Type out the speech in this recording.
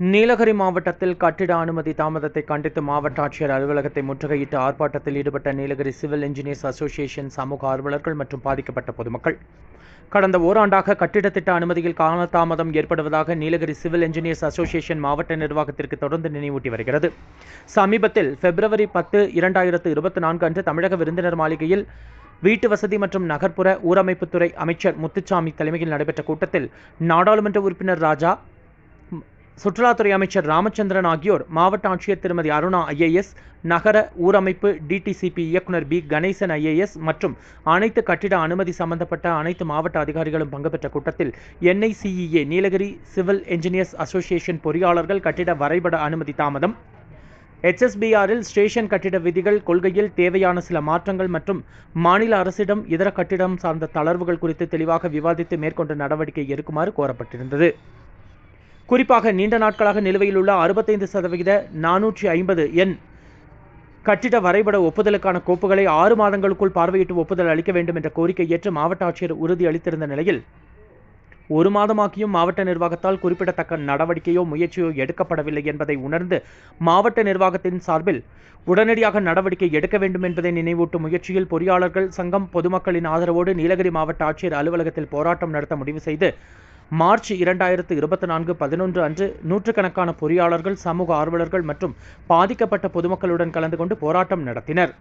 நீலகிரி மாவட்டத்தில் கட்டிட அனுமதி தாமதத்தை கண்டித்து மாவட்ட ஆட்சியர் அலுவலகத்தை முற்றுகையிட்டு ஆர்ப்பாட்டத்தில் ஈடுபட்ட நீலகிரி சிவில் இன்ஜினியர்ஸ் அசோசியேஷன் சமூக ஆர்வலர்கள் மற்றும் பாதிக்கப்பட்ட பொதுமக்கள். கடந்த ஓராண்டாக கட்டிட திட்ட அனுமதியில் காலதாமதம் ஏற்படுவதாக நீலகிரி சிவில் இன்ஜினியர்ஸ் அசோசியேஷன் மாவட்ட நிர்வாகத்திற்கு தொடர்ந்து நினைவூட்டி வருகிறது. சமீபத்தில் பிப்ரவரி பத்து இரண்டாயிரத்து இருபத்தி நான்கு அன்று தமிழக விருந்தினர் மாளிகையில் வீட்டு வசதி மற்றும் நகர்ப்புற ஊரமைப்புத்துறை அமைச்சர் முத்துச்சாமி தலைமையில் நடைபெற்ற கூட்டத்தில் நாடாளுமன்ற உறுப்பினர் ராஜா சுற்றுலாத்துறை அமைச்சர் ராமச்சந்திரன் ஆகியோர் மாவட்ட ஆட்சியர் திருமதி அருணா ஐஏஎஸ் நகர ஊரமைப்பு டிடிசிபி இயக்குனர் பி கணேசன் ஐஏஎஸ் மற்றும் அனைத்து கட்டிட அனுமதி சம்பந்தப்பட்ட அனைத்து மாவட்ட அதிகாரிகளும் பங்கு பெற்ற கூட்டத்தில் NICEA Nilgiri civil engineers association பொறியாளர்கள் கட்டிட வரைபட அனுமதி தாமதம். எச்எஸ்பிஆரில் ஸ்டேஷன் கட்டிட விதிகள் கொள்கையில் தேவையான சில மாற்றங்கள் மற்றும் மாநில அரசிடம் இதர கட்டிடம் சார்ந்த தளர்வுகள் குறித்து தெளிவாக விவாதித்து மேற்கொண்ட நடவடிக்கை எடுக்குமாறு கோரப்பட்டிருந்தது. குறிப்பாக நீண்ட நாட்களாக நிலுவையில் உள்ள அறுபத்தைந்து சதவிகித நானூற்றி ஐம்பது எண் கட்டிட வரைபட ஒப்புதலுக்கான கோப்புகளை ஆறு மாதங்களுக்குள் பார்வையிட்டு ஒப்புதல் அளிக்க வேண்டும் என்ற கோரிக்கை ஏற்று மாவட்ட ஆட்சியர் உறுதி அளித்திருந்த நிலையில் ஒரு மாதமாக்கியும் மாவட்ட நிர்வாகத்தால் குறிப்பிடத்தக்க நடவடிக்கையோ முயற்சியோ எடுக்கப்படவில்லை என்பதை உணர்ந்து மாவட்ட நிர்வாகத்தின் சார்பில் உடனடியாக நடவடிக்கை எடுக்க வேண்டும் என்பதை நினைவூட்டும் முயற்சியில் பொறியாளர்கள் சங்கம் பொதுமக்களின் ஆதரவோடு நீலகிரி மாவட்ட ஆட்சியர் அலுவலகத்தில் போராட்டம் நடத்த முடிவு செய்து மார்ச் இரண்டாயிரத்து இருபத்தி நான்கு பதினொன்று அன்று நூற்றுக்கணக்கான பொறியாளர்கள் சமூக ஆர்வலர்கள் மற்றும் பாதிக்கப்பட்ட பொதுமக்களுடன் கலந்து கொண்டு போராட்டம் நடத்தினர்.